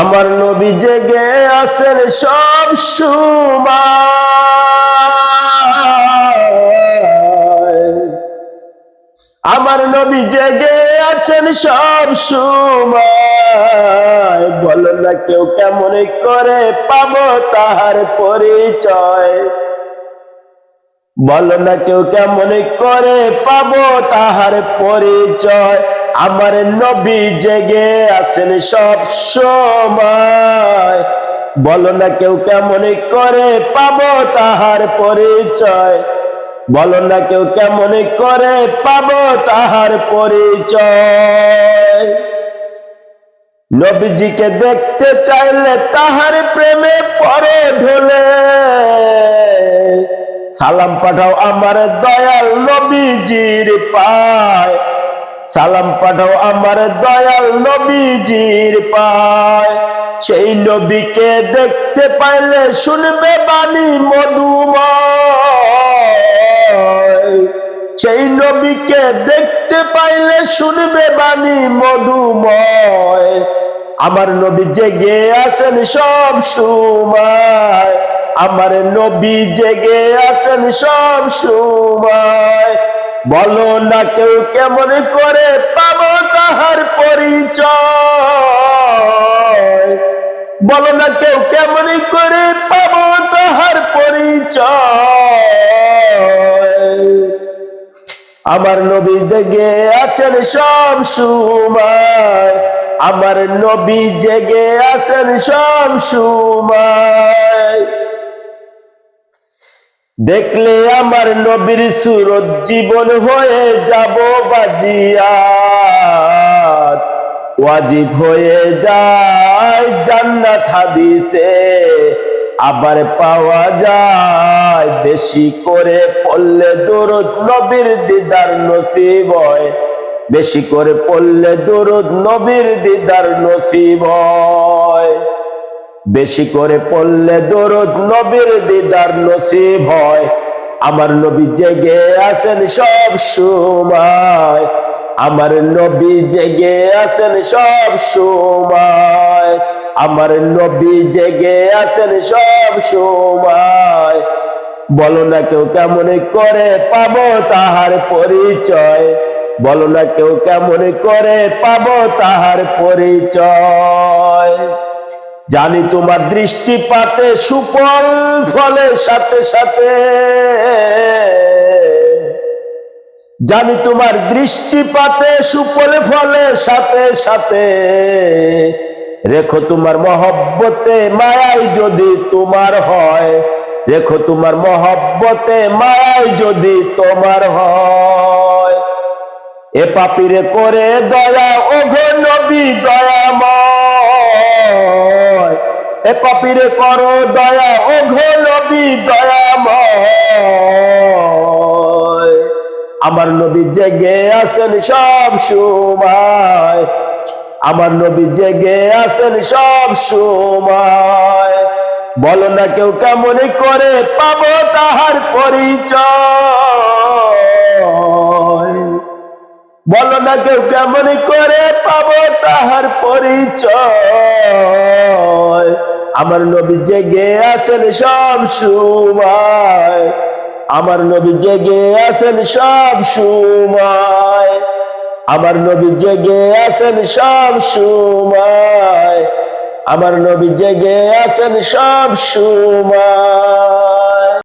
আমার নবী জেগে আছেন সব সময়। আমার নবী জেগে আছেন সব সময়। বলো না কেউ কেমন করে পাব তাহার পরিচয়। বলো না কেউ কেমন করে পাব তাহার পরিচয়। আমার নবী জেগে আছেন সব সময়। বলো না কেউ কেমন করে পাব তাহার পরিচয়। বলো না কেউ কেমন করে পাব তাহার পরিচয়। নবীজিকে দেখতে চাইলে তাহার প্রেমে পরে ঢলে। সালাম পাঠাও আমার দয়াল নবীজির পায়। সালাম পাঠাও আমার দয়াল নবীজির পায়। সেই নবীকে দেখতে পাইলে শুনবে বাণী মধুময়। সেই নবীকে দেখতে পাইলে শুনবে বাণী মধুময়। আমার নবী জেগে আছেন সব সময়। আমার নবী জেগে আছেন সব সময়। বলো না কেউ কেমন করে পাবো তাহার পরিচয়। বলো না কেউ কেমন করে পাবো তাহার পরিচয়। আমার নবী জেগে আছেন সব সময়। আমার নবী জেগে আছেন সব সময়। দেখলে আমার নবীর সুরত জীবন হয়ে যাব বাজিয়া। ওয়াজিব হয়ে যায় জান্নাত হাদিসে। আবার পাওয়া যায় বেশি করে পড়লে দরদ নবীর দিদার নসিব হয়। বেশি করে পড়লে দরদ নবীর দিদার নসিব হয়। বেশি করে পড়লে দরদ নবীর দিদার নসিব হয়। আমার নবী জেগে আছেন সব সময়। আমার নবী জেগে আছেন সব সময়। আমার নবী জেগে আছেন সব সময়। বলো না কেউ কেমন করে পাবো তাহার পরিচয়। বলো না কেউ কেমন করে পাবো তাহার পরিচয়। জানি তোমার দৃষ্টিপাতে সুফল ফলের সাথে সাথে। জানি তোমার দৃষ্টিপাতে সুফল ফলের সাথে সাথে। রেখো তোমার মহব্বতে মায়াই যদি তোমার হয়। রেখো তোমার মহব্বতে মায়াই যদি তোমার হয়। এ পাপিরে করে দয়া ওঘো নবী দয়াময়। এ পাপিরে করো দয়া ওঘো নবী, দয়াময়। আমার নবী জেগে আছেন সব সময়। আমার নবী জেগে আছেন সব সময়। বলো না কেউ কেমন করে পাবো তাহার পরিচয়। বলো না কেউ কেমন করে পাব তাহার পরিচয়। আমার নবী জেগে আছেন সব সময়। আমার নবী জেগে আছেন সব সময়। আমার নবী জেগে আছেন সব সময়। আমার নবী জেগে আছেন সব সময়।